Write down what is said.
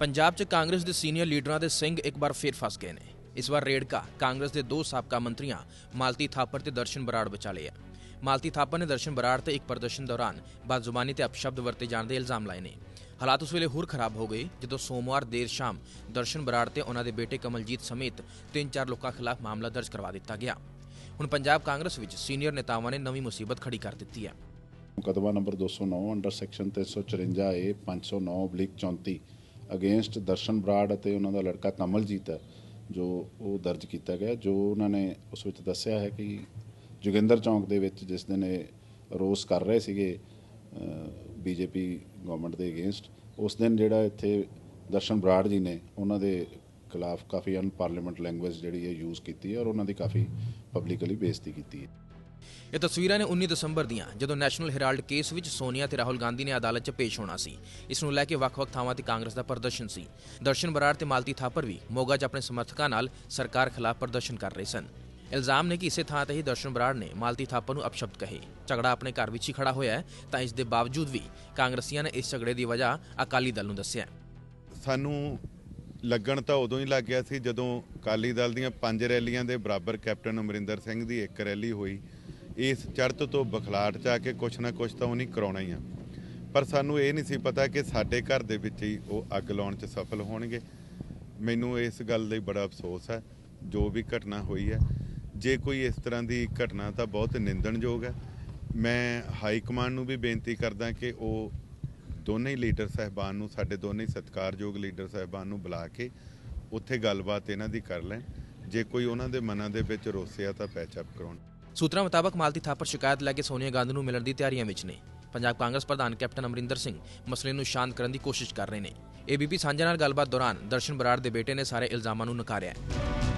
ਪੰਜਾਬ 'ਚ ਕਾਂਗਰਸ ਦੇ ਸੀਨੀਅਰ ਲੀਡਰਾਂ ਦੇ ਸਿੰਘ ਇੱਕ ਵਾਰ ਫੇਰ ਫਸ ਗਏ ਨੇ। ਇਸ ਵਾਰ ਰੇੜਕਾ ਕਾਂਗਰਸ ਦੇ ਦੋ ਸਾਬਕਾ ਮੰਤਰੀਆਂ ਮਾਲਤੀ ਥਾਪਰ ਤੇ ਦਰਸ਼ਨ ਬਰਾੜ ਵਿਚਾਲੇ ਆ। ਮਾਲਤੀ ਥਾਪਰ ਨੇ ਦਰਸ਼ਨ ਬਰਾੜ ਤੇ ਇੱਕ ਪ੍ਰਦਰਸ਼ਨ ਦੌਰਾਨ ਬਦਜ਼ੁਬਾਨੀ ਤੇ ਅਪਸ਼ਬਦ ਵਰਤੇ ਜਾਣ ਦੇ ਇਲਜ਼ਾਮ ਲਾਏ ਨੇ। ਹਾਲਾਤ ਉਸ ਵੇਲੇ ਹੋਰ ਖਰਾਬ ਹੋ ਗਏ, ਜਦੋਂ ਸੋਮਵਾਰ ਦੇਰ ਸ਼ਾਮ ਦਰਸ਼ਨ ਬਰਾੜ ਤੇ ਉਹਨਾਂ ਦੇ ਬੇਟੇ ਕਮਲਜੀਤ ਸਮੇਤ ਤਿੰਨ ਚਾਰ ਲੋਕਾਂ ਖਿਲਾਫ ਮਾਮਲਾ ਦਰਜ ਕਰਵਾ ਦਿੱਤਾ ਗਿਆ। ਹੁਣ ਪੰਜਾਬ ਕਾਂਗਰਸ ਵਿੱਚ ਸੀਨੀਅਰ ਨੇਤਾਵਾਂ ਨੇ ਨਵੀਂ ਮੁਸੀਬਤ ਖੜੀ ਕਰ ਦਿੱਤੀ ਹੈ। ਮੁਕੱਦਮਾ number 209 under section 354 A 509/34 against Darshan Brar ਅਤੇ ਉਹਨਾਂ ਦਾ ਲੜਕਾ ਕਮਲਜੀਤ ਹੈ, ਜੋ ਉਹ ਦਰਜ ਕੀਤਾ ਗਿਆ, ਜੋ ਉਹਨਾਂ ਨੇ ਉਸ ਵਿੱਚ ਦੱਸਿਆ ਹੈ ਕਿ ਜੋਗਿੰਦਰ ਚੌਂਕ ਦੇ ਵਿੱਚ ਜਿਸ ਦਿਨ ਇਹ ਰੋਸ ਕਰ ਰਹੇ ਸੀਗੇ ਬੀਜੇਪੀ ਗਵਰਨਮੈਂਟ ਦੇ ਅਗੇਂਸਟ ਉਸ ਦਿਨ ਜਿਹੜਾ ਇੱਥੇ ਦਰਸ਼ਨ ਬਰਾੜ ਜੀ ਨੇ ਉਹਨਾਂ ਦੇ ਖਿਲਾਫ ਕਾਫੀ ਅਨਪਾਰਲੀਮੈਂਟ ਲੈਂਗੁਏਜ ਜਿਹੜੀ ਹੈ ਯੂਜ਼ ਕੀਤੀ ਹੈ ਔਰ ਉਹਨਾਂ ਦੀ ਕਾਫੀ ਪਬਲਿਕਲੀ ਬੇਇੱਜ਼ਤੀ ਕੀਤੀ ਹੈ। ਇਹ ਤਸਵੀਰਾਂ ਨੇ 19 ਦਸੰਬਰ ਦੀਆਂ, ਜਦੋਂ ਨੈਸ਼ਨਲ ਹੈਰਾਲਡ ਕੇਸ ਵਿੱਚ ਸੋਨੀਆ ਤੇ ਰਾਹੁਲ ਗਾਂਧੀ ਨੇ ਅਦਾਲਤ 'ਚ ਪੇਸ਼ ਹੋਣਾ ਸੀ। ਇਸ ਨੂੰ ਲੈ ਕੇ ਵੱਖ-ਵੱਖ ਥਾਵਾਂ ਤੇ ਕਾਂਗਰਸ ਦਾ ਪ੍ਰਦਰਸ਼ਨ ਸੀ। ਦਰਸ਼ਨ ਬਰਾੜ ਤੇ ਮਾਲਤੀ ਥਾਪਰ ਵੀ ਮੋਗਾ 'ਚ ਆਪਣੇ ਸਮਰਥਕਾਂ ਨਾਲ ਸਰਕਾਰ ਖਿਲਾਫ ਪ੍ਰਦਰਸ਼ਨ ਕਰ ਰਹੇ ਸਨ। ਇਲਜ਼ਾਮ ਨੇ ਕਿ ਇਸੇ ਥਾਂ ਤੇ ਹੀ ਦਰਸ਼ਨ ਬਰਾੜ ਨੇ ਮਾਲਤੀ ਥਾਪਰ ਨੂੰ ਅਪਸ਼ਬਦ ਕਹੇ। ਝਗੜਾ ਆਪਣੇ ਘਰ ਵਿੱਚ ਹੀ ਖੜਾ ਹੋਇਆ ਹੈ, ਤਾਂ ਇਸ ਦੇ ਬਾਵਜੂਦ ਵੀ ਕਾਂਗਰਸੀਆਂ ਨੇ ਇਸ ਝਗੜੇ ਦੀ ਵਜ੍ਹਾ ਅਕਾਲੀ ਦਲ ਨੂੰ ਦੱਸਿਆ ਸਾਨੂੰ ਲੱਗਣ ਤਾਂ ਉਦੋਂ ਹੀ ਲੱਗ ਗਿਆ ਸੀ ਜਦੋਂ ਅਕਾਲੀ ਦਲ ਦੀਆਂ ਪੰਜ ਰੈਲੀਆਂ ਦੇ ਬਰਾਬਰ ਕੈਪਟਨ ਅਮਰਿੰਦਰ ਸਿੰਘ ਦੀ ਇੱਕ ਰੈਲੀ ਹੋਈ। ਇਸ ਚੜ੍ਹਤ ਤੋਂ ਬਖਲਾਟ ਚ ਆ ਕੇ ਕੁਛ ਨਾ ਕੁਛ ਤਾਂ ਉਹਨੇ ਕਰਾਉਣਾ ਹੀ ਆ। ਪਰ ਸਾਨੂੰ ਇਹ ਨਹੀਂ ਸੀ ਪਤਾ ਕਿ ਸਾਡੇ ਘਰ ਦੇ ਵਿੱਚ ਹੀ ਉਹ ਅੱਗ ਲਾਉਣ ਚ ਸਫਲ ਹੋਣਗੇ। ਮੈਨੂੰ ਇਸ ਗੱਲ ਲਈ ਬੜਾ ਅਫਸੋਸ ਹੈ, ਜੋ ਵੀ ਘਟਨਾ ਹੋਈ ਹੈ। ਜੇ ਕੋਈ ਇਸ ਤਰ੍ਹਾਂ ਦੀ ਘਟਨਾ ਤਾਂ ਬਹੁਤ ਨਿੰਦਣਯੋਗ ਹੈ। ਮੈਂ ਹਾਈ ਕਮਾਂਡ ਨੂੰ ਵੀ ਬੇਨਤੀ ਕਰਦਾ ਕਿ ਉਹ ਦੋਨੇ ਹੀ ਲੀਡਰ ਸਹਿਬਾਨ ਨੂੰ, ਸਾਡੇ ਦੋਨੇ ਹੀ ਸਤਿਕਾਰਯੋਗ ਲੀਡਰ ਸਹਿਬਾਨ ਨੂੰ ਬੁਲਾ ਕੇ ਉੱਥੇ ਗੱਲਬਾਤ ਇਹਨਾਂ ਦੀ ਕਰ ਲੈਣ। ਜੇ ਕੋਈ ਉਹਨਾਂ ਦੇ ਮਨਾਂ ਦੇ ਵਿੱਚ ਰੋਸਿਆ ਤਾਂ ਪੈਚਅਪ ਕਰਾਉਣ। ਸੂਤਰਾਂ ਮੁਤਾਬਕ ਮਾਲਤੀ ਥਾਪਰ ਸ਼ਿਕਾਇਤ ਲੈ ਕੇ ਸੋਨੀਆ ਗਾਂਧੀ ਨੂੰ ਮਿਲਣ ਦੀ ਤਿਆਰੀਆਂ ਵਿੱਚ ਨੇ। ਪੰਜਾਬ ਕਾਂਗਰਸ ਪ੍ਰਧਾਨ ਕੈਪਟਨ ਅਮਰਿੰਦਰ ਸਿੰਘ ਮਸਲੇ ਨੂੰ ਸ਼ਾਂਤ ਕਰਨ ਦੀ ਕੋਸ਼ਿਸ਼ ਕਰ ਰਹੇ ਨੇ। ਏਬੀਪੀ ਸਾਂਝਾ ਨਾਲ ਗੱਲਬਾਤ ਦੌਰਾਨ ਦਰਸ਼ਨ ਬਰਾੜ ਦੇ ਬੇਟੇ ਨੇ ਸਾਰੇ ਇਲਜ਼ਾਮਾਂ ਨੂੰ ਨਕਾਰਿਆ। ਹੈ